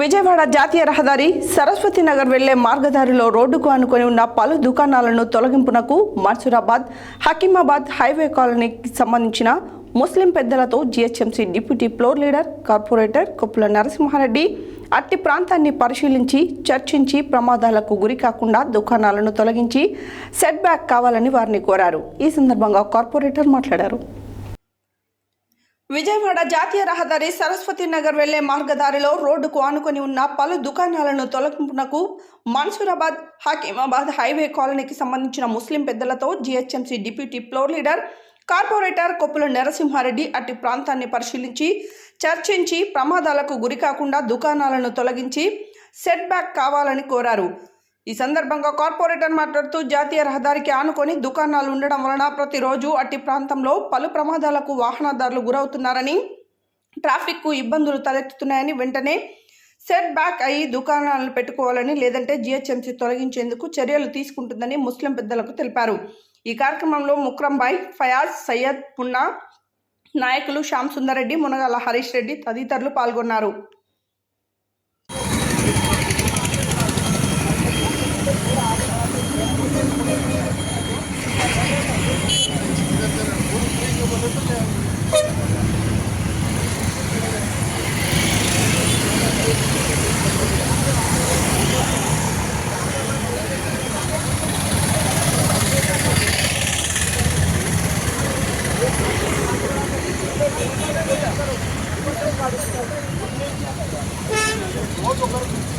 విజయవాడ జాతీయ రహదారి సరస్వతి నగర్ వెళ్ళే మార్గదారిలో రోడ్డుకు ఆనుకొని ఉన్న పలు దుకాణాలను తొలగింపునకు మన్సూరాబాద్ హకీమాబాద్ హైవే కాలనీకి సంబంధించిన ముస్లిం పెద్దలతో GHMC deputy floor leader corporator Koppula Narasimha Reddy అట్టి ప్రాంతాన్ని పరిశీలించి చర్చించి ప్రమాదాలకు గురి కాకుండా దుకాణాలను తొలగించి సెట్ బ్యాక్ కావాలని వారిని కోరారు. ఈ సందర్భంగా కార్పొరేటర్ మాట్లాడారు. విజయవాడ జాతీయ రహదారి సరస్వతి నగర్ వెళ్ళే మార్గదారిలో రోడ్డుకు ఆనుకొని ఉన్న పలు దుకాణాలను తొలగింపునకు మన్సూరాబాద్ హకీమాబాద్ హైవే కాలనీకి సంబంధించిన ముస్లిం పెద్దలతో GHMC deputy floor leader corporator Koppula Narasimha Reddy అట్టి ప్రాంతాన్ని పరిశీలించి చర్చించి ప్రమాదాలకు గురి కాకుండా దుకాణాలను తొలగించి సెట్ బ్యాక్ కావాలని కోరారు. ఈ సందర్భంగా కార్పొరేటర్ మాట్లాడుతూ జాతీయ రహదారికి ఆనుకొని దుకాణాలు ఉండడం వలన ప్రతిరోజు అట్టి ప్రాంతంలో పలు ప్రమాదాలకు వాహనదారులు గురవుతున్నారని ట్రాఫిక్కు ఇబ్బందులు తలెత్తుతున్నాయని వెంటనే సెట్ బ్యాక్ అయ్యి దుకాణాలను పెట్టుకోవాలని లేదంటే జిహెచ్ఎంసీ తొలగించేందుకు చర్యలు తీసుకుంటుందని ముస్లిం పెద్దలకు తెలిపారు. ఈ కార్యక్రమంలో ముక్రంబాయ్ ఫయాజ్ సయ్యద్ పున్నా నాయకులు శ్యామ్ సుందరెడ్డి మునగాల హరీష్ రెడ్డి తదితరులు పాల్గొన్నారు. Thank you.